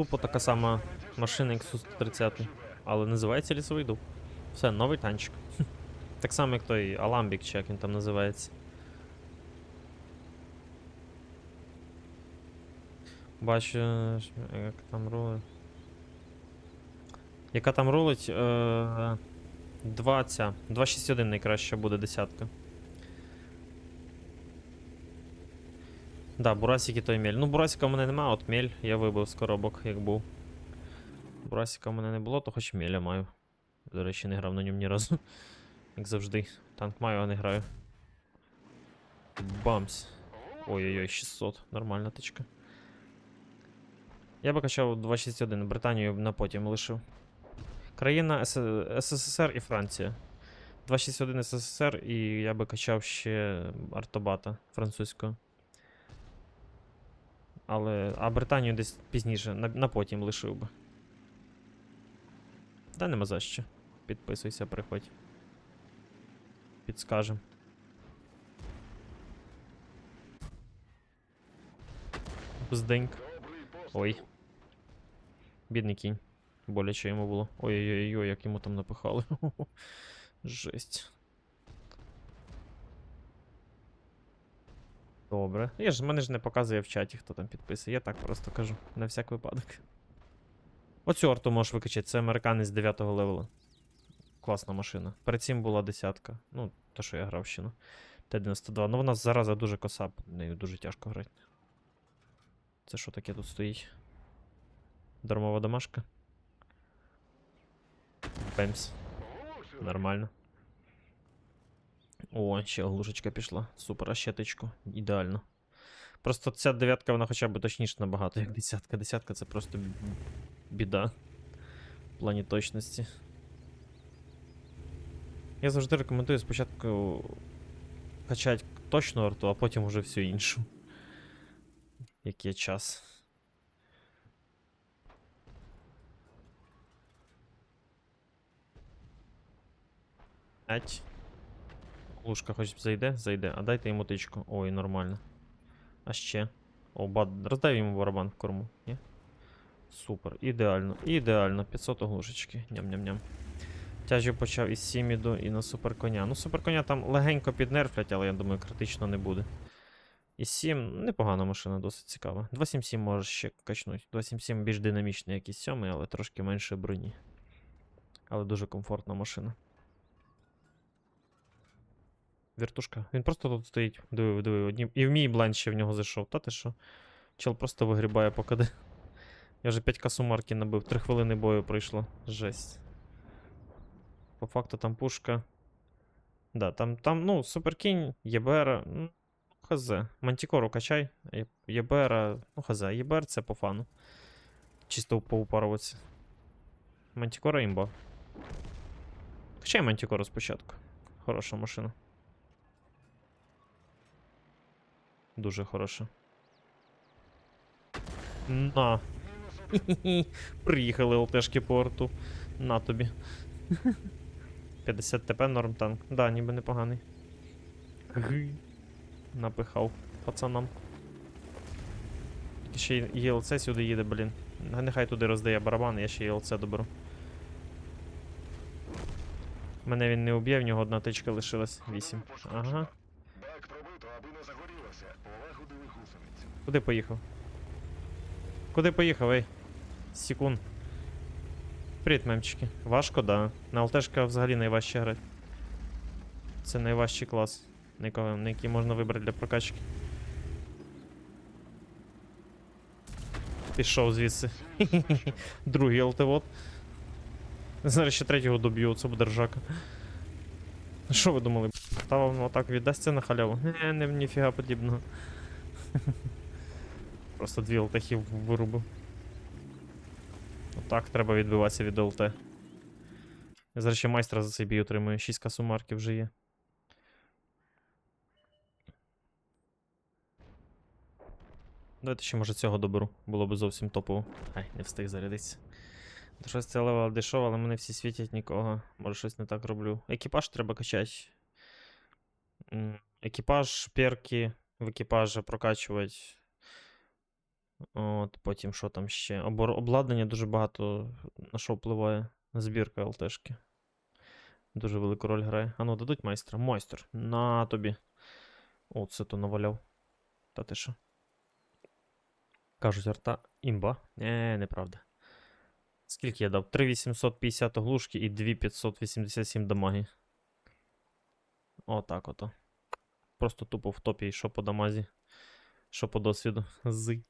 Тупо така сама машина, як Су-130, але називається лісовий дуб. Все, новий танчик. Так само, як той Аламбік, чи як він там називається. Бачу, як там рулить. Яка там рулить? Е, 2 ця. 261 найкраще буде десятка. Да, Бурасик і той мель. Ну, Бурасика в мене нема, от мель я вибив з коробок, як був. Бурасика в мене не було, то хоч меля маю. До речі, не грав на ньому ні разу. Як завжди. Танк маю, а не граю. Бамс. Ой-ой-ой, 600. Нормальна тичка. Я би качав 261, Британію на потім лишив. Країна СССР і Франція. 261 СССР і я би качав ще Артобата французького. Але. А Британію десь пізніше, на, на потім лишив би. Та нема за що. Підписуйся, приходь. Підскажем. Бзденьк. Ой. Бідний кінь. Боляче йому було. Ой-ой-ой, як йому там напихали. Жесть. Добре. Я ж мене ж не показує в чаті, хто там підписує. Я так просто кажу, на всяк випадок. Оцю арту можеш викачати, це американець 9 левела. Класна машина. Перед цим була десятка. Ну, то, що я грав ще на Т-92. Ну вона зараза дуже коса, нею дуже тяжко грати. Це що таке тут стоїть? Дармова домашка. Пемс. Нормально. О, ще оглушечка пішла. Супер, а щеточку. Ідеально. Просто ця дев'ятка, вона хоча б точніше набагато, як десятка. Десятка це просто біда. В плані точності. Я завжди рекомендую спочатку качати точну арту, а потім уже всю іншу. Як є час. Ать. Лужка хоч зайде? Зайде. А дайте йому тичку. Ой, нормально. А ще. О, бад. Роздай йому барабан в корму. Ні? Супер. Ідеально. Ідеально. 500 оглушечки. Ням-ням-ням. Тяжю почав із Сіміду і на суперконя. Ну, суперконя там легенько піднерфлять, але я думаю, критично не буде. І 7 непогана машина, досить цікава. 277 можеш ще качнуть. 277 більш динамічний, як і 7, але трошки менше броні. Але дуже комфортна машина. Віртушка. Він просто тут стоїть. Диви, диви, одні. І в мій блайн ще в нього зайшов. Та ти що? Чел просто вигрібає по КД. Я вже 5 касумарки набив, 3 хвилини бою пройшло. Жесть. По факту там пушка. Да, там, там, ну, суперкінь, ЄБР, ну, хз. Мантікору качай. ЄБР, ну, хз. ЄБР це по фану. Чисто поупаруватися. Мантікора імба. Качай Мантікору спочатку. Хороша машина. Дуже хороша. На. Приїхали ЛТшки по арту. На тобі. 50 ТП норм танк. Да, ніби непоганий. Напихав пацанам. Ще й ЄЛЦ сюди їде, блін. Нехай туди роздає барабан, я ще ЄЛЦ доберу. Мене він не уб'є, в нього одна тичка лишилась. 8. Ага. Куди поїхав? Куди поїхав, ей? Секунд. Привіт, мемчики. Важко, да. На ЛТшка взагалі найважче грати. Це найважчий клас, на який можна вибрати для прокачки. Пішов звідси. Другий ЛТВОД. Зараз ще третього доб'ю, це буде ржака. Що ви думали? Та вам отак віддасться на халяву? Не, не ніфіга подібного. Просто дві ЛТхів вирубив. Отак треба відбиватися від ЛТ. Я зараз ще майстра за цей бій отримую. 6 касумарків вже є. Давайте ще може цього доберу. Було б зовсім топово. Ай, не встиг зарядитися. Щось це левел дешево, але мене всі світять нікого. Може щось не так роблю. Екіпаж треба качати. Екіпаж, перки в екіпажі прокачувати. От, потім що там ще? Обор... Обладнання дуже багато на що впливає. Збірка ЛТшки. Дуже велику роль грає. А ну, дадуть майстра. Майстер. На тобі. О, це то наваляв. Та ти що? Кажуть, арта імба. Не, неправда. Скільки я дав? 3850 оглушки і 2587 дамаги. Отак ото. Просто тупо в топі, що по дамазі, що по досвіду. Зи.